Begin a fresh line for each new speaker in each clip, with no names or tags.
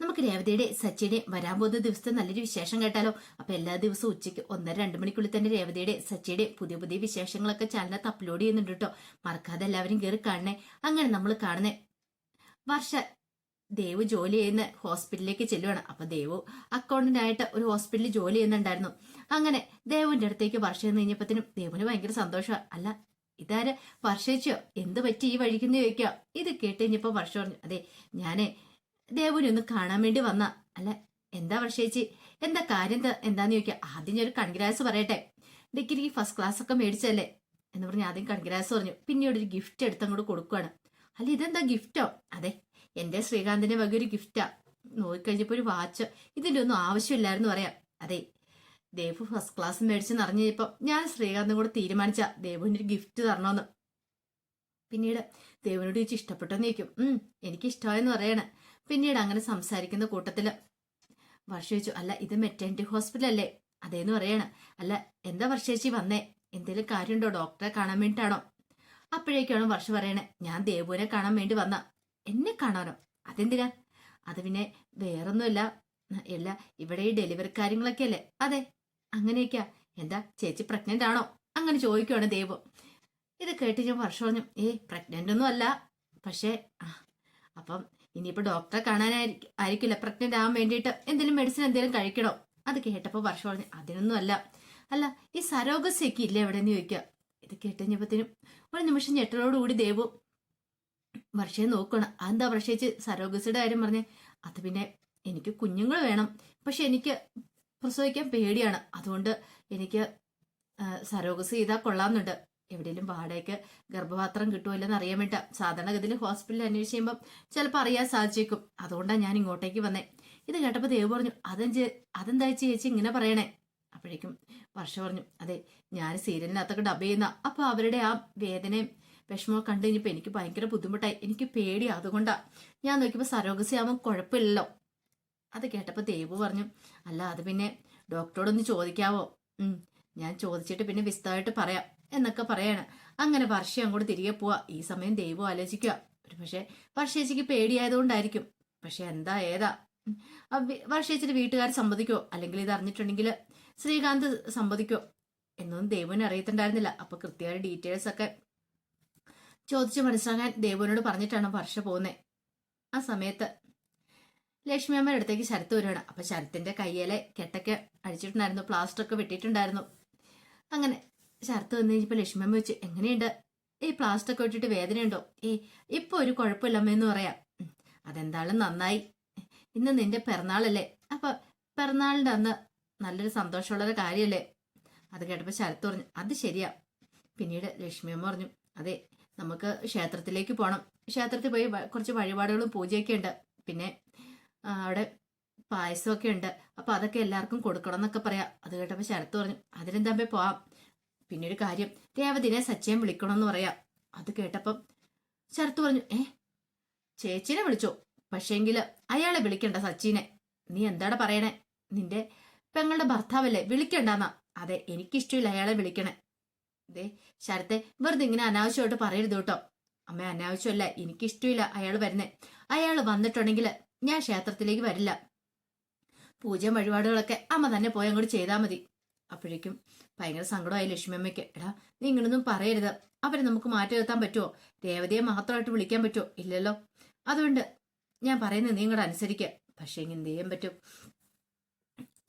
നമുക്ക് രേവതിയുടെ സച്ചിയുടെ വരാൻ പോകുന്ന ദിവസത്തെ നല്ലൊരു വിശേഷം കേട്ടാലോ? അപ്പൊ എല്ലാ ദിവസവും ഉച്ചയ്ക്ക് ഒന്നര രണ്ട് മണിക്കുള്ളിൽ തന്നെ രേവതിയുടെ സച്ചിയുടെ പുതിയ പുതിയ വിശേഷങ്ങളൊക്കെ ചാനലിനകത്ത് അപ്ലോഡ് ചെയ്യുന്നുണ്ട് കേട്ടോ. മറക്കാതെ എല്ലാവരും കയറി കാണണേ. അങ്ങനെ നമ്മൾ കാണുന്നേ വർഷ ദേവ് ജോലി ചെയ്യുന്ന ഹോസ്പിറ്റലിലേക്ക് ചെല്ലുവാണ്. അപ്പൊ ദേവു അക്കൗണ്ടന്റായിട്ട് ഒരു ഹോസ്പിറ്റലിൽ ജോലി ചെയ്യുന്നുണ്ടായിരുന്നു. അങ്ങനെ ദേവുവിന്റെ അടുത്തേക്ക് വർഷ എന്ന് കഴിഞ്ഞപ്പോഴത്തേനും ദേവിന് ഭയങ്കര സന്തോഷമാണ് അല്ല ഇതാരെ വർഷിച്ചോ എന്ത് പറ്റി ഈ വഴിക്കുന്ന ചോദിക്കുക ഇത് കേട്ട് കഴിഞ്ഞപ്പോ വർഷ പറഞ്ഞു അതെ ഞാനേ ദേവുനെ ഒന്ന് കാണാൻ വേണ്ടി വന്ന. അല്ല എന്താ വർഷേച്ചി എന്താ കാര്യം എന്താന്ന് ചോദിക്കാം. ആദ്യം ഞാൻ ഒരു കൺഗ്രാസ് പറയട്ടെ ഡിഗ്രി ഫസ്റ്റ് ക്ലാസ് ഒക്കെ മേടിച്ചല്ലേ എന്ന് പറഞ്ഞ് ആദ്യം കൺഗ്രാസ് പറഞ്ഞു. പിന്നീട് ഒരു ഗിഫ്റ്റ് എടുത്ത് അങ്ങോട്ട് കൊടുക്കുകയാണ് അല്ല ഇതെന്താ ഗിഫ്റ്റോ അതെ എന്റെ ശ്രീകാന്തിന്റെ വക ഒരു ഗിഫ്റ്റാ നോക്കിക്കഴിഞ്ഞപ്പോ ഒരു വാച്ച്. ഇതിന്റെ ഒന്നും ആവശ്യമില്ലായിരുന്നു പറയാം. അതെ ദേവു ഫസ്റ്റ് ക്ലാസ് മേടിച്ചെന്ന് അറിഞ്ഞപ്പോ ഞാൻ ശ്രീകാന്തും കൂടെ തീരുമാനിച്ച ദേവുവിന് ഒരു ഗിഫ്റ്റ് തരണമെന്ന്. പിന്നീട് ദേവനോട് ചോദിച്ചു ഇഷ്ടപ്പെട്ടെന്ന് ചോദിക്കും. ഉം എനിക്ക് ഇഷ്ടമായെന്ന് പറയണേ. പിന്നീട് അങ്ങനെ സംസാരിക്കുന്ന കൂട്ടത്തിൽ വർഷ ചോദിച്ചു അല്ല ഇത് മെറ്റേണിറ്റി ഹോസ്പിറ്റൽ അല്ലേ? അതേന്ന് പറയാണ് അല്ല എന്താ വർഷേച്ചി വന്നേ? എന്തേലും കാര്യമുണ്ടോ ഡോക്ടറെ കാണാൻ വേണ്ടിയിട്ടാണോ അപ്പോഴേക്കാണ് വർഷ പറയണേ ഞാൻ ദേവുവിനെ കാണാൻ വേണ്ടി വന്ന. എന്നെ കാണാനോ? അതെന്തിനാ? അത് പിന്നെ വേറൊന്നുമില്ല. ഇല്ല ഇവിടെ ഈ ഡെലിവറി കാര്യങ്ങളൊക്കെ അല്ലേ? അതെ. അങ്ങനെയൊക്കെയാ. എന്താ ചേച്ചി പ്രഗ്നന്റ് ആണോ? അങ്ങനെ ചോദിക്കുവാണ് ദേവു. ഇത് കേട്ട് ഞാൻ വർഷം പറഞ്ഞു ഏയ് പ്രഗ്നന്റ് ഒന്നും അല്ല. പക്ഷേ അപ്പം ഇനിയിപ്പോ ഡോക്ടറെ കാണാനായിരിക്കും ആയിരിക്കില്ല. പ്രഗ്നന്റ് ആവാൻ വേണ്ടിയിട്ട് എന്തെങ്കിലും മെഡിസിൻ എന്തെങ്കിലും കഴിക്കണോ? അത് കേട്ടപ്പോ വർഷം പറഞ്ഞു അതിനൊന്നും അല്ല അല്ല ഈ സരോഗസ്യൊക്കെ എവിടെ എവിടെയെന്ന് ചോദിക്കുക ഇത് കേട്ടുകഴിഞ്ഞപ്പത്തിനും ഒരു നിമിഷം ഞെട്ടലോടുകൂടി ദേവു വർഷയെ നോക്കണം അതെന്താ വർഷയിച്ച് സരോഗസിയുടെ കാര്യം പറഞ്ഞ്? അത് പിന്നെ എനിക്ക് കുഞ്ഞുങ്ങൾ വേണം. പക്ഷെ എനിക്ക് പ്രസവിക്കാൻ പേടിയാണ്. അതുകൊണ്ട് എനിക്ക് സരോഗസ് ചെയ്താൽ കൊള്ളാമെന്നുണ്ട്. എവിടെയെങ്കിലും വാടകയ്ക്ക് ഗർഭപാത്രം കിട്ടുമല്ലെന്ന് അറിയാൻ വേണ്ട. സാധാരണഗതിയിൽ ഹോസ്പിറ്റലിൽ അന്വേഷിച്ച് ചെയ്യുമ്പോൾ ചിലപ്പോൾ അറിയാൻ സാധിച്ചേക്കും. അതുകൊണ്ടാണ് ഞാൻ ഇങ്ങോട്ടേക്ക് വന്നേ. ഇത് കേട്ടപ്പോൾ ദേവ് പറഞ്ഞു അതെന്ത് അതെന്താ ചേച്ചി ഇങ്ങനെ പറയണേ? അപ്പോഴേക്കും വർഷ പറഞ്ഞു അതെ ഞാൻ സീരിയലിനകത്തൊക്കെ ഡബ് ചെയ്യുന്ന അപ്പൊ അവരുടെ ആ വേദനയും വിഷമവും കണ്ടു കഴിഞ്ഞപ്പോൾ എനിക്ക് ഭയങ്കര ബുദ്ധിമുട്ടായി. എനിക്ക് പേടി അതുകൊണ്ടാ. ഞാൻ നോക്കിയപ്പോൾ സരോഗസി ആവുമ്പോൾ കുഴപ്പമില്ലല്ലോ. അത് കേട്ടപ്പോൾ ദേവ് പറഞ്ഞു അല്ല അത് പിന്നെ ഡോക്ടറോടൊന്ന് ചോദിക്കാവോ? ഞാൻ ചോദിച്ചിട്ട് പിന്നെ വിശദമായിട്ട് പറയാം. എന്നൊക്കെ പറയാണ്. അങ്ങനെ വർഷ അങ്ങോട്ട് തിരികെ പോവാ. ഈ സമയം ദൈവം ആലോചിക്കുക. ഒരു പക്ഷേ വർഷേച്ചിക്ക് പേടിയായതുകൊണ്ടായിരിക്കും. പക്ഷെ എന്താ ഏതാ? വർഷേച്ചിന്റെ വീട്ടുകാർ സമ്മതിക്കോ? അല്ലെങ്കിൽ ഇത് അറിഞ്ഞിട്ടുണ്ടെങ്കിൽ ശ്രീകാന്ത് സമ്മതിക്കോ? എന്നൊന്നും ദേവന് അറിയത്തുണ്ടായിരുന്നില്ല. അപ്പൊ കൃത്യമായ ഡീറ്റെയിൽസ് ഒക്കെ ചോദിച്ചു മനസ്സിലാക്കാൻ ദേവനോട് പറഞ്ഞിട്ടാണ് വർഷ പോകുന്നത് ആ സമയത്ത് ലക്ഷ്മി അമ്മയുടെ അടുത്തേക്ക് ശരത്ത് വരുവാണ്. അപ്പൊ ശരത്തിന്റെ കയ്യിലെ കെട്ടൊക്കെ അടിച്ചിട്ടുണ്ടായിരുന്നു പ്ലാസ്റ്റർ ഒക്കെ വെട്ടിയിട്ടുണ്ടായിരുന്നു. അങ്ങനെ ശരത്ത് വന്നു കഴിഞ്ഞപ്പോ ലക്ഷ്മി അമ്മ വെച്ച് എങ്ങനെയുണ്ട്? ഈ പ്ലാസ്റ്റർ ഒക്കെ ഇട്ടിട്ട് വേദനയുണ്ടോ ഏ ഇപ്പൊ ഒരു കുഴപ്പമില്ല എന്ന് പറയാം അതെന്തായാലും നന്നായി. ഇന്ന് നിന്റെ പിറന്നാളല്ലേ? അപ്പൊ പിറന്നാളിന്റെ അന്ന് നല്ലൊരു സന്തോഷമുള്ളൊരു കാര്യമല്ലേ അത് കേട്ടപ്പോൾ ശരത്ത് പറഞ്ഞു അത് ശരിയാ. പിന്നീട് ലക്ഷ്മിയമ്മ പറഞ്ഞു അതെ നമുക്ക് ക്ഷേത്രത്തിലേക്ക് പോകണം ക്ഷേത്രത്തിൽ പോയി കുറച്ച് വഴിപാടുകളും പൂജയൊക്കെ ഉണ്ട്. പിന്നെ അവിടെ പായസമൊക്കെ ഉണ്ട്. അപ്പൊ അതൊക്കെ എല്ലാവർക്കും കൊടുക്കണം എന്നൊക്കെ പറയാം. അത് കേട്ടപ്പോൾ ശരത്ത് പറഞ്ഞു അതിനെന്താ പോവാം? പിന്നെ ഒരു കാര്യം രേവതിനെ സച്ചയം വിളിക്കണമെന്ന് പറയാം. അത് കേട്ടപ്പം ശരത്ത് പറഞ്ഞു ഏ ചേച്ചിനെ വിളിച്ചോ? പക്ഷേങ്കിൽ അയാളെ വിളിക്കണ്ട സച്ചിനെ. നീ എന്താടാ പറയണേ? നിന്റെ പെങ്ങളുടെ ഭർത്താവല്ലേ? വിളിക്കണ്ടെന്നാ. അതെ എനിക്കിഷ്ടമില്ല അയാളെ വിളിക്കണേ. ദേ ശരത്തെ വെറുതെ ഇങ്ങനെ അനാവശ്യമായിട്ട് പറയരുത് കേട്ടോ. അമ്മ അനാവശ്യമല്ല. എനിക്കിഷ്ടമില്ല അയാൾ വരുന്നേ. അയാൾ വന്നിട്ടുണ്ടെങ്കിൽ ഞാൻ ക്ഷേത്രത്തിലേക്ക് വരില്ല. പൂജ വഴിപാടുകളൊക്കെ അമ്മ തന്നെ പോയി അങ്ങോട്ട് ചെയ്താൽ മതി. അപ്പോഴേക്കും ഭയങ്കര സങ്കടമായി ലക്ഷ്മിയമ്മയ്ക്ക്. എടാ നീ ഇങ്ങനൊന്നും പറയരുത്. അവരെ നമുക്ക് മാറ്റി നിർത്താൻ പറ്റുമോ രേവതിയെ മാത്രമായിട്ട് വിളിക്കാൻ പറ്റുമോ ഇല്ലല്ലോ. അതുകൊണ്ട് ഞാൻ പറയുന്നത് നീ ഇങ്ങോട്ട് അനുസരിക്കുക പക്ഷേ എന്ത് ചെയ്യാൻ പറ്റും?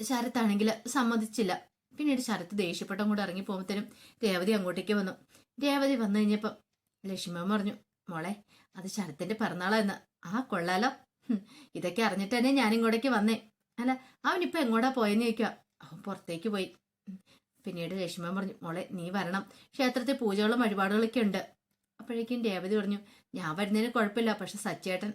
ശരത്താണെങ്കിൽ സമ്മതിച്ചില്ല. പിന്നീട് ശരത്ത് ദേഷ്യപ്പെട്ടം കൂടെ ഇറങ്ങി പോകുമ്പോഴത്തേനും രേവതി അങ്ങോട്ടേക്ക് വന്നു. രേവതി വന്നു കഴിഞ്ഞപ്പം ലക്ഷ്മി പറഞ്ഞു മോളെ അത് ശരത്തിന്റെ പിറന്നാളെന്ന് ആ കൊള്ളാലോ. ഇതൊക്കെ അറിഞ്ഞിട്ട് തന്നെ ഞാൻ ഇങ്ങോട്ടേക്ക് വന്നേ. അല്ല അവനിപ്പോ എങ്ങോട്ടാ പോയെന്ന് ചോദിക്കുക അവൻ പുറത്തേക്ക് പോയി. പിന്നീട് ലക്ഷ്മൻ പറഞ്ഞു മോളെ നീ വരണം. ക്ഷേത്രത്തിൽ പൂജകളും വഴിപാടുകളൊക്കെ ഉണ്ട്. അപ്പോഴേക്കും രേവതി പറഞ്ഞു ഞാൻ വരുന്നതിന് കുഴപ്പമില്ല പക്ഷെ സച്ചേട്ടൻ.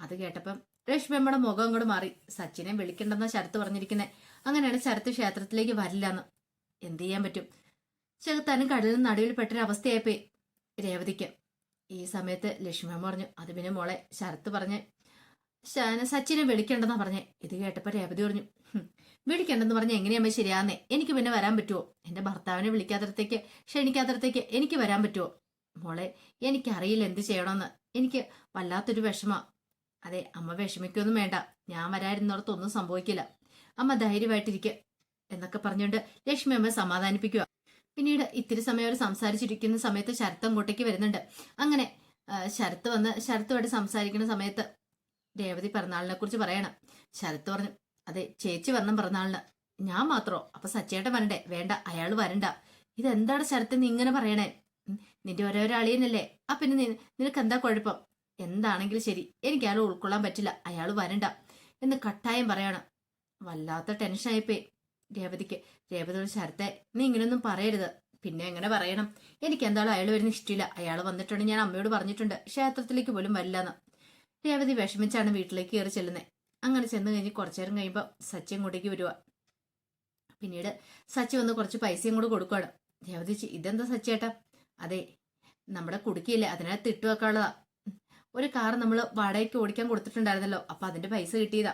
അത് കേട്ടപ്പം രശ്മിയമ്മയുടെ മുഖം അങ്ങോട്ട് മാറി. സച്ചിനെ വിളിക്കണ്ടെന്ന ശരത്ത് പറഞ്ഞിരിക്കുന്നത് അങ്ങനെയാണ് ശരത്ത് ക്ഷേത്രത്തിലേക്ക് വരില്ലെന്ന്. എന്ത് ചെയ്യാൻ പറ്റും? ചെകുത്താനും കടലിന് നടുവിൽ പെട്ടൊരവസ്ഥയായിപ്പോയി രേവതിക്ക്. ഈ സമയത്ത് ലക്ഷ്മിയമ്മ പറഞ്ഞു അത് പിന്നെ മോളെ ശരത്ത് പറഞ്ഞ് സച്ചിനെ വിളിക്കണ്ടെന്നാ പറഞ്ഞേ. ഇത് കേട്ടപ്പോ രേവതി പറഞ്ഞു വിളിക്കണ്ടെന്ന് പറഞ്ഞ എങ്ങനെയാ ശരിയാന്നേ എനിക്ക് പിന്നെ വരാൻ പറ്റുമോ എന്റെ ഭർത്താവിനെ വിളിക്കാത്തടത്തേക്ക് ക്ഷണിക്കാത്തടത്തേക്ക് എനിക്ക് വരാൻ പറ്റുമോ മോളെ എനിക്കറിയില്ല എന്ത് ചെയ്യണമെന്ന്. എനിക്ക് വല്ലാത്തൊരു വിഷമ. അതെ അമ്മ വിഷമിക്കൊന്നും വേണ്ട. ഞാൻ വരാരുന്നിടത്തൊന്നും സംഭവിക്കില്ല. അമ്മ ധൈര്യമായിട്ടിരിക്കുക എന്നൊക്കെ പറഞ്ഞുകൊണ്ട് ലക്ഷ്മി അമ്മ സമാധാനിപ്പിക്കുക പിന്നീട് ഇത്തിരി സമയം അവർ സംസാരിച്ചിരിക്കുന്ന സമയത്ത് ശരത്ത് അങ്ങോട്ടേക്ക് വരുന്നുണ്ട്. അങ്ങനെ ശരത്ത് വന്ന് ശരത്തുമായിട്ട് സംസാരിക്കുന്ന സമയത്ത് രേവതി പിറന്നാളിനെ കുറിച്ച് പറയണം. ശരത്ത് പറഞ്ഞു അതെ ചേച്ചി വരണം പറഞ്ഞാളിന് ഞാൻ മാത്രോ? അപ്പൊ സച്ചേട്ടൻ വരണ്ടേ? വേണ്ട അയാൾ വരണ്ട. ഇതെന്താണ് ശരത്ത് നീ ഇങ്ങനെ പറയണേ? നിന്റെ ഓരോരോ ആ പിന്നെ നിനക്ക് എന്താ കുഴപ്പം? എന്താണെങ്കിലും ശരി എനിക്ക് അയാൾ ഉൾക്കൊള്ളാൻ പറ്റില്ല. അയാൾ വരണ്ട എന്ന് കട്ടായം പറയണം. വല്ലാത്ത ടെൻഷൻ ടെൻഷനായിപ്പോയി രേവതിക്ക്. രേവതിയോട് ശരത്തെ നീ ഇങ്ങനെയൊന്നും പറയരുത്. പിന്നെ എങ്ങനെ പറയണം? എനിക്ക് എന്തായാലും അയാൾ വരുന്ന ഇഷ്ടമില്ല അയാൾ വന്നിട്ടുണ്ട് ഞാൻ അമ്മയോട് പറഞ്ഞിട്ടുണ്ട് ക്ഷേത്രത്തിലേക്ക് പോലും വരില്ലെന്ന്. രേവതി വിഷമിച്ചാണ് വീട്ടിലേക്ക് കയറി ചെല്ലുന്നത് അങ്ങനെ ചെന്ന് കഴിഞ്ഞ് കുറച്ചു നേരം കഴിയുമ്പോൾ സച്ചി ഇങ്ങോട്ടേക്ക് വരുക പിന്നീട് സച്ചി വന്ന് കുറച്ച് പൈസയും കൂടെ കൊടുക്കുകയാണ് രേവതി ഇതെന്താ സച്ചി ചേട്ടാ അതെ നമ്മുടെ കുടുക്കിയില്ലേ അതിനകത്ത് ഇട്ട് വെക്കാനുള്ളതാ. ഒരു കാർ നമ്മൾ വാടകയ്ക്ക് ഓടിക്കാൻ കൊടുത്തിട്ടുണ്ടായിരുന്നല്ലോ അപ്പൊ അതിന്റെ പൈസ കിട്ടിയതാ.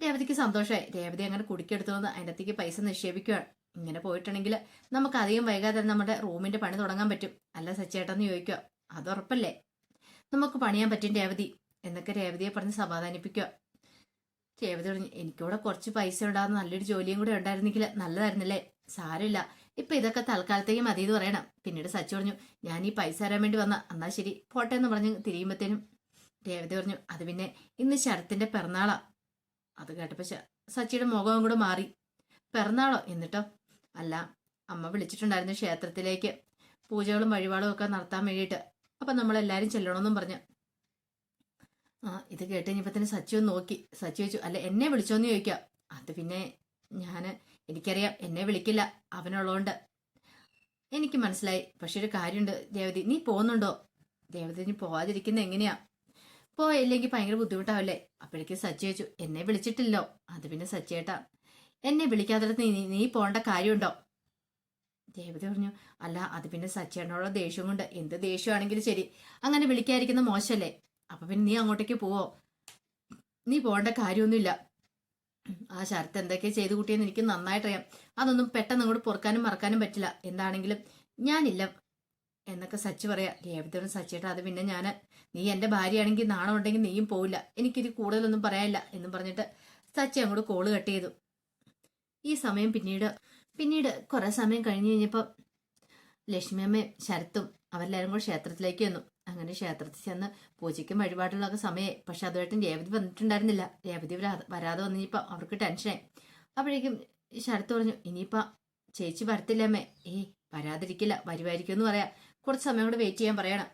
രേവതിക്ക് സന്തോഷമായി രേവതി അങ്ങനെ കുടുക്കിയെടുത്തു വന്ന് അതിന്റെ അകത്തേക്ക് പൈസ നിക്ഷേപിക്കുകയാണ് ഇങ്ങനെ പോയിട്ടുണ്ടെങ്കിൽ നമുക്ക് അധികം വൈകാതെ നമ്മുടെ റൂമിന്റെ പണി തുടങ്ങാൻ പറ്റും. അല്ല സച്ചേട്ടെന്ന് ചോദിക്കുക അത് ഉറപ്പല്ലേ? നമുക്ക് പണിയാൻ പറ്റും രേവതി എന്നൊക്കെ രേവതിയെ പറഞ്ഞ് സമാധാനിപ്പിക്കുക രേവതി പറഞ്ഞു എനിക്കിവിടെ കുറച്ച് പൈസ ഉണ്ടാകുന്ന നല്ലൊരു ജോലിയും കൂടെ ഉണ്ടായിരുന്നെങ്കിൽ നല്ലതായിരുന്നില്ലേ? സാരമില്ല. ഇപ്പൊ ഇതൊക്കെ തൽക്കാലത്തേക്ക് മതി എന്ന് പറയണം. പിന്നീട് സച്ചു പറഞ്ഞു ഞാൻ ഈ പൈസ തരാൻ വേണ്ടി വന്ന. എന്നാ ശരി. പോട്ടെ എന്ന് പറഞ്ഞ് തിരിയുമ്പത്തേനും രേവതി പറഞ്ഞു അത് പിന്നെ ഇന്ന് ശരത്തിന്റെ പിറന്നാളാ. അത് കേട്ടപ്പോ സച്ചിയുടെ മുഖവും കൂടെ മാറി. പിറന്നാളോ? എന്നിട്ടോ? അല്ല. അമ്മ വിളിച്ചിട്ടുണ്ടായിരുന്നു ക്ഷേത്രത്തിലേക്ക്. പൂജകളും വഴിപാടും ഒക്കെ നടത്താൻ വേണ്ടിയിട്ട്. അപ്പൊ നമ്മളെല്ലാരും ചെല്ലണമെന്നും പറഞ്ഞു. ആ ഇത് കേട്ട് കഴിഞ്ഞപ്പോ തന്നെ സച്ചു നോക്കി. സച്ചു ചോദിച്ചു അല്ല എന്നെ വിളിച്ചോന്ന് ചോദിക്കാം. അത് പിന്നെ ഞാൻ എനിക്കറിയാം എന്നെ വിളിക്കില്ല അവനുള്ളതുകൊണ്ട് എനിക്ക് മനസ്സിലായി. പക്ഷെ ഒരു കാര്യമുണ്ട് ദേവതി. നീ പോകുന്നുണ്ടോ? ദേവതി നീ പോവാതിരിക്കുന്ന എങ്ങനെയാ? പോയില്ലെങ്കിൽ ഭയങ്കര ബുദ്ധിമുട്ടാവില്ലേ? അപ്പോഴേക്കും സച്ചി ചോദിച്ചു എന്നെ വിളിച്ചിട്ടില്ലോ. അത് പിന്നെ സച്ചിയേട്ടാ എന്നെ വിളിക്കാത്തിടത്ത് നീ നീ പോകേണ്ട കാര്യമുണ്ടോ? ദേവത പറഞ്ഞു അല്ല അത് പിന്നെ സച്ചേട്ടനോടുള്ള ദേഷ്യം കൊണ്ട് എന്ത് ദേഷ്യമാണെങ്കിലും ശരി. അങ്ങനെ വിളിക്കാതിരിക്കുന്ന മോശമല്ലേ? അപ്പൊ പിന്നെ നീ അങ്ങോട്ടേക്ക് പോവോ? നീ പോകേണ്ട കാര്യമൊന്നുമില്ല. ആ ശരത്ത് എന്തൊക്കെ ചെയ്തു കൂട്ടിയെന്ന് എനിക്ക് നന്നായിട്ടറിയാം. അതൊന്നും പെട്ടെന്ന് അങ്ങോട്ട് പൊറുക്കാനും മറക്കാനും പറ്റില്ല. എന്താണെങ്കിലും ഞാനില്ല എന്നൊക്കെ സച്ചി പറയാ. രേവതിയോടും സച്ചിയേട്ടാ അത് പിന്നെ ഞാൻ നീ എന്റെ ഭാര്യയാണെങ്കിൽ നാണം ഉണ്ടെങ്കിൽ നീയും പോവില്ല. എനിക്കിത് കൂടുതലൊന്നും പറയാനില്ല എന്നും പറഞ്ഞിട്ട് സച്ചി അങ്ങോട്ട് കോൾ കട്ട് ചെയ്തു. ഈ സമയം പിന്നീട് പിന്നീട് കുറേ സമയം കഴിഞ്ഞ് കഴിഞ്ഞപ്പോൾ ലക്ഷ്മിയമ്മയും ശരത്തും അവരെല്ലാവരും കൂടെ ക്ഷേത്രത്തിലേക്ക് വന്നു. അങ്ങനെ ക്ഷേത്രത്തിൽ ചെന്ന് പൂജയ്ക്കും വഴിപാടുകളൊക്കെ സമയം പക്ഷെ അതുമായിട്ടും രേവതി വന്നിട്ടുണ്ടായിരുന്നില്ല. രേവതി വരാതെ വന്നിപ്പോ അവർക്ക് ടെൻഷനായി. അപ്പോഴേക്കും ശരത്ത് പറഞ്ഞു ഇനിയിപ്പോൾ ചേച്ചി വരത്തില്ല അമ്മേ. ഏയ് വരാതിരിക്കില്ല വരുമായിരിക്കും എന്ന് പറയാം. കുറച്ച് സമയം കൂടെ വെയിറ്റ് ചെയ്യാൻ പറയണം.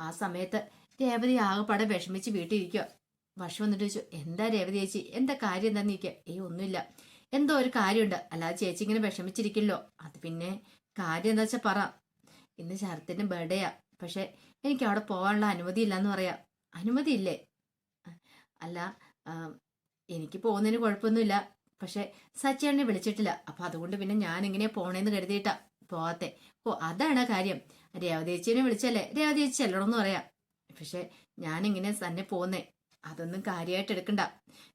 ആ സമയത്ത് രേവതി ആകെപ്പാടെ വിഷമിച്ച് വീട്ടിലിരിക്കുക വർഷം വന്നിട്ട് ചോദിച്ചു എന്താ രേവതി ചേച്ചി? എന്താ കാര്യം? എന്താന്ന് ചോദിക്കുക ഏയ് ഒന്നുമില്ല. എന്തോ ഒരു കാര്യമുണ്ട്. അല്ലാതെ ചേച്ചി ഇങ്ങനെ വിഷമിച്ചിരിക്കില്ലോ. അത് പിന്നെ കാര്യം എന്താ വെച്ചാൽ പറ. ഇന്ന് ശരത്തിന്റെ ബർത്ത്ഡേയാ പക്ഷെ എനിക്ക് അവിടെ പോകാനുള്ള അനുമതി ഇല്ലെന്ന് പറയാം. അനുമതി ഇല്ലേ അല്ല എനിക്ക് പോകുന്നതിന് കുഴപ്പമൊന്നുമില്ല. പക്ഷെ സച്ചേണ്ണെ വിളിച്ചിട്ടില്ല. അപ്പൊ അതുകൊണ്ട് പിന്നെ ഞാൻ എങ്ങനെയാ പോണേന്ന് കരുതിയിട്ടാ പോവാത്തെ. ഓ അതാണ് കാര്യം. രേവതി ചേച്ചിനെ വിളിച്ചല്ലേ? രേവതി ചേച്ചി ചെല്ലണമെന്ന് പറയാം. പക്ഷെ ഞാനിങ്ങനെ തന്നെ പോന്നേ അതൊന്നും കാര്യമായിട്ട് എടുക്കണ്ട.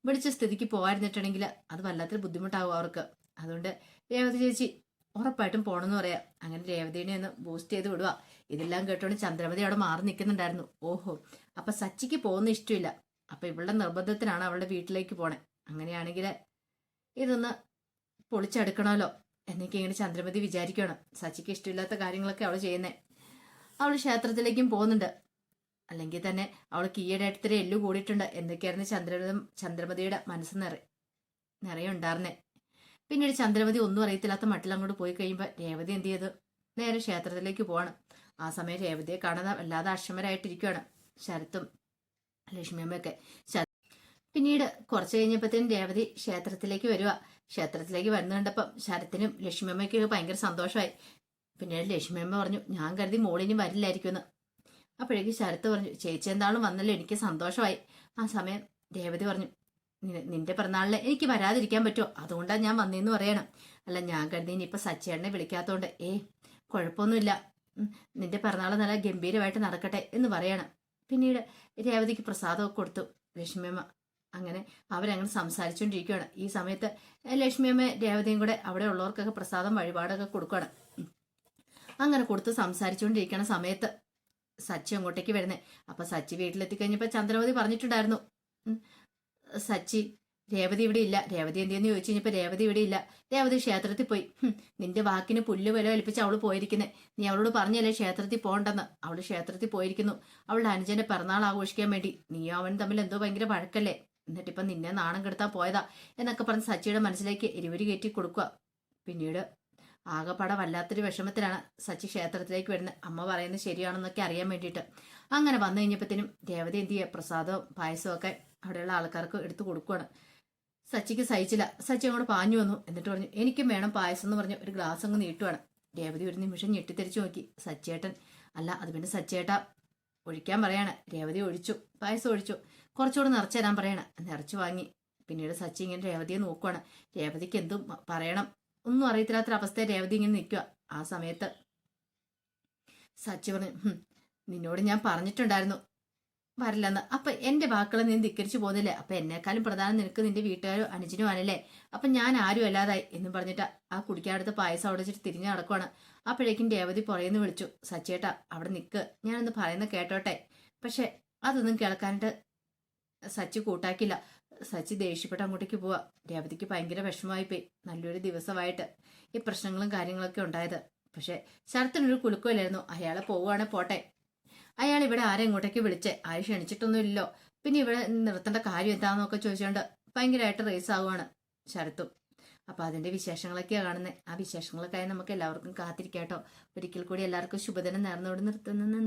വിളിച്ച സ്ഥിതിക്ക് പോകാതിരുന്നിട്ടുണ്ടെങ്കിൽ അത് വല്ലാത്തൊരു ബുദ്ധിമുട്ടാവും അവർക്ക്. അതുകൊണ്ട് രേവതി ചേച്ചി ഉറപ്പായിട്ടും പോണെന്ന് പറയാം. അങ്ങനെ രേവതിനെ ഒന്ന് ബൂസ്റ്റ് ചെയ്ത് വിടുക. ഇതെല്ലാം കേട്ടോണ്ട് ചന്ദ്രമതി അവിടെ മാറി നിൽക്കുന്നുണ്ടായിരുന്നു ഓഹോ അപ്പൊ സച്ചിക്ക് പോകുന്ന ഇഷ്ടമില്ല. അപ്പൊ ഇവളുടെ നിർബന്ധത്തിനാണ് അവളുടെ വീട്ടിലേക്ക് പോണേ. അങ്ങനെയാണെങ്കിൽ ഇതൊന്ന് പൊളിച്ചെടുക്കണമല്ലോ എന്നൊക്കെ ഇങ്ങനെ ചന്ദ്രമതി വിചാരിക്കണം സച്ചിക്ക് ഇഷ്ടമില്ലാത്ത കാര്യങ്ങളൊക്കെ അവൾ ചെയ്യുന്നേ. അവൾ ക്ഷേത്രത്തിലേക്കും പോകുന്നുണ്ട്. അല്ലെങ്കിൽ തന്നെ അവൾക്ക് ഈയിടെ അടുത്തിടെ എല്ലു കൂടിയിട്ടുണ്ട് എന്തൊക്കെയായിരുന്നു ചന്ദ്ര ചന്ദ്രമതിയുടെ മനസ്സ് നിറ നിറയുണ്ടായിരുന്നേ. പിന്നീട് ചന്ദ്രവതി ഒന്നും അറിയത്തില്ലാത്ത മട്ടിൽ അങ്ങോട്ട് പോയി കഴിയുമ്പോൾ രേവതി എന്ത് ചെയ്തു? നേരെ ക്ഷേത്രത്തിലേക്ക് പോവാണ്. ആ സമയം രേവതിയെ കാണാൻ വല്ലാതെ അക്ഷമരായിട്ടിരിക്കുകയാണ് ശരത്തും ലക്ഷ്മിയമ്മയൊക്കെ പിന്നീട് കുറച്ച് കഴിഞ്ഞപ്പോഴത്തേനും രേവതി ക്ഷേത്രത്തിലേക്ക് വരിക ക്ഷേത്രത്തിലേക്ക് വരുന്ന കണ്ടപ്പം ശരത്തിനും ലക്ഷ്മിയമ്മയ്ക്കൊക്കെ ഭയങ്കര സന്തോഷമായി. പിന്നീട് ലക്ഷ്മിയമ്മ പറഞ്ഞു ഞാൻ കരുതി മോളിനി വരില്ലായിരിക്കുമെന്ന്. അപ്പോഴേക്ക് ശരത്ത് പറഞ്ഞു ചേച്ചി എന്താളും വന്നല്ലോ എനിക്ക് സന്തോഷമായി. ആ സമയം രേവതി പറഞ്ഞു "നി- നിന്റെ പിറന്നാളിന് എനിക്ക് വരാതിരിക്കാൻ പറ്റുമോ? അതുകൊണ്ടാണ് ഞാൻ വന്നേന്ന് പറയണം. അല്ല ഞാൻ കരുതി ഇനിയിപ്പോൾ സച്ചേട്ടനെ വിളിക്കാത്തോണ്ട്. ഏ കുഴപ്പമൊന്നുമില്ല. നിന്റെ പിറന്നാൾ നല്ല ഗംഭീരമായിട്ട് നടക്കട്ടെ എന്ന് പറയണം. പിന്നീട് രേവതിക്ക് പ്രസാദമൊക്കെ കൊടുത്തു. ലക്ഷ്മിയമ്മ അങ്ങനെ അവരങ്ങനെ സംസാരിച്ചുകൊണ്ടിരിക്കുകയാണ് ഈ സമയത്ത് ലക്ഷ്മിയമ്മ രേവതിയും കൂടെ അവിടെ ഉള്ളവർക്കൊക്കെ പ്രസാദം വഴിപാടൊക്കെ കൊടുക്കുകയാണ്. അങ്ങനെ കൊടുത്ത് സംസാരിച്ചുകൊണ്ടിരിക്കുന്ന സമയത്ത് സച്ചി അങ്ങോട്ടേക്ക് വരുന്നത് അപ്പൊ സച്ചി വീട്ടിലെത്തി കഴിഞ്ഞപ്പോ ചന്ദ്രവതി പറഞ്ഞിട്ടുണ്ടായിരുന്നു സച്ചി രേവതി ഇവിടെ ഇല്ല. രേവതി എന്തെന്ന് ചോദിച്ചു കഴിഞ്ഞപ്പോ രേവതി ഇവിടെ ഇല്ല. രേവതി ക്ഷേത്രത്തിൽ പോയി. നിന്റെ വാക്കിന് പുല്ല് വില ഏൽപ്പിച്ച് അവൾ പോയിരിക്കുന്നത് നീ അവളോട് പറഞ്ഞല്ലേ ക്ഷേത്രത്തിൽ പോകണ്ടെന്ന്. അവൾ ക്ഷേത്രത്തിൽ പോയിരിക്കുന്നു. അവളുടെ അനുജന്റെ പിറന്നാൾ ആഘോഷിക്കാൻ വേണ്ടി. നീ അവൻ തമ്മിൽ എന്തോ ഭയങ്കര വഴക്കല്ലേ? എന്നിട്ടിപ്പം നിന്നെ നാണം കെടുത്താൻ പോയതാ എന്നൊക്കെ പറഞ്ഞ് സച്ചിയുടെ മനസ്സിലേക്ക് എരിവരി കയറ്റി കൊടുക്കുക പിന്നീട് ആകപ്പാടെ വല്ലാത്തൊരു വിഷമത്തിലാണ് സച്ചി ക്ഷേത്രത്തിലേക്ക് വരുന്നത് അമ്മ പറയുന്നത് ശരിയാണെന്നൊക്കെ അറിയാൻ വേണ്ടിയിട്ട്. അങ്ങനെ വന്നു കഴിഞ്ഞപ്പോഴത്തേനും രേവതി എന്ത് ചെയ്യുക പ്രസാദവും പായസവും ഒക്കെ അവിടെയുള്ള ആൾക്കാർക്ക് എടുത്തു കൊടുക്കുകയാണ് സച്ചിക്ക് സഹിച്ചില്ല. സച്ചി അങ്ങോട്ട് പാഞ്ഞു വന്നു. എന്നിട്ട് പറഞ്ഞു എനിക്കും വേണം പായസം എന്ന് പറഞ്ഞു ഒരു ഗ്ലാസ് അങ്ങ് നീട്ടുവാണ്. രേവതി ഒരു നിമിഷം ഞെട്ടിത്തെരിച്ചു നോക്കി. സച്ചേട്ടൻ അല്ല അത് പിന്നെ സച്ചേട്ട ഒഴിക്കാൻ പറയാണ്. രേവതി ഒഴിച്ചു. പായസം ഒഴിച്ചു. കുറച്ചുകൂടെ നിറച്ചു തരാൻ പറയണം. നിറച്ചു വാങ്ങി. പിന്നീട് സച്ചി ഇങ്ങനെ രേവതിയെ നോക്കുവാണ്. രേവതിക്ക് എന്തും പറയണം. ഒന്നും അറിയത്തില്ലാത്തൊരവസ്ഥ രേവതി ഇങ്ങനെ നിൽക്കുക. ആ സമയത്ത് സച്ചി പറഞ്ഞു "ഹും, നിന്നോട് ഞാൻ പറഞ്ഞിട്ടുണ്ടായിരുന്നു. വരില്ലെന്ന്. അപ്പൊ എന്റെ വാക്കുകൾ നീ ധിക്കരിച്ചു പോകുന്നില്ലേ? അപ്പൊ എന്നെക്കാളും പ്രധാനം നിനക്ക് നിന്റെ വീട്ടുകാരോ അനുജനോ ആണല്ലേ? അപ്പൊ ഞാൻ ആരും അല്ലാതായി എന്ന് പറഞ്ഞിട്ട് ആ കുടിക്കാടുത്ത് പായസം അവിടെ വെച്ചിട്ട് തിരിഞ്ഞു നടക്കുവാണ്. അപ്പോഴേക്കും രേവതി പുറയെന്ന് വിളിച്ചു. സച്ചേട്ടാ അവിടെ നിൽക്ക് ഞാനൊന്ന് പറയുന്ന കേട്ടോട്ടെ? പക്ഷെ അതൊന്നും കേൾക്കാനായിട്ട് സച്ചി കൂട്ടാക്കില്ല സച്ചി ദേഷ്യപ്പെട്ട് അങ്ങോട്ടേക്ക് പോവാ. രേവതിക്ക് ഭയങ്കര വിഷമമായി പോയി നല്ലൊരു ദിവസമായിട്ട് ഈ പ്രശ്നങ്ങളും കാര്യങ്ങളൊക്കെ ഉണ്ടായത്. പക്ഷെ ശരത്തിനൊരു കുലുക്കമില്ലായിരുന്നു. അയാളെ പോവുകയാണെ പോട്ടെ. അയാൾ ഇവിടെ ആരെ ഇങ്ങോട്ടേക്ക് വിളിച്ചേ? ആര് ക്ഷണിച്ചിട്ടൊന്നുമില്ലല്ലോ. പിന്നെ ഇവിടെ നിർത്തേണ്ട കാര്യം എന്താണെന്നൊക്കെ ചോദിച്ചുകൊണ്ട് ഭയങ്കരമായിട്ട് റേസ് ആവുകയാണ് ശരത്തും. അപ്പോൾ അതിന്റെ വിശേഷങ്ങളൊക്കെയാണ് കാണുന്നത് ആ വിശേഷങ്ങളൊക്കെ നമുക്ക് എല്ലാവർക്കും കാത്തിരിക്കാട്ടോ. ഒരിക്കൽ കൂടി എല്ലാവർക്കും ശുഭദിനം നേർന്നുകൊണ്ട് നിർത്തുന്നു.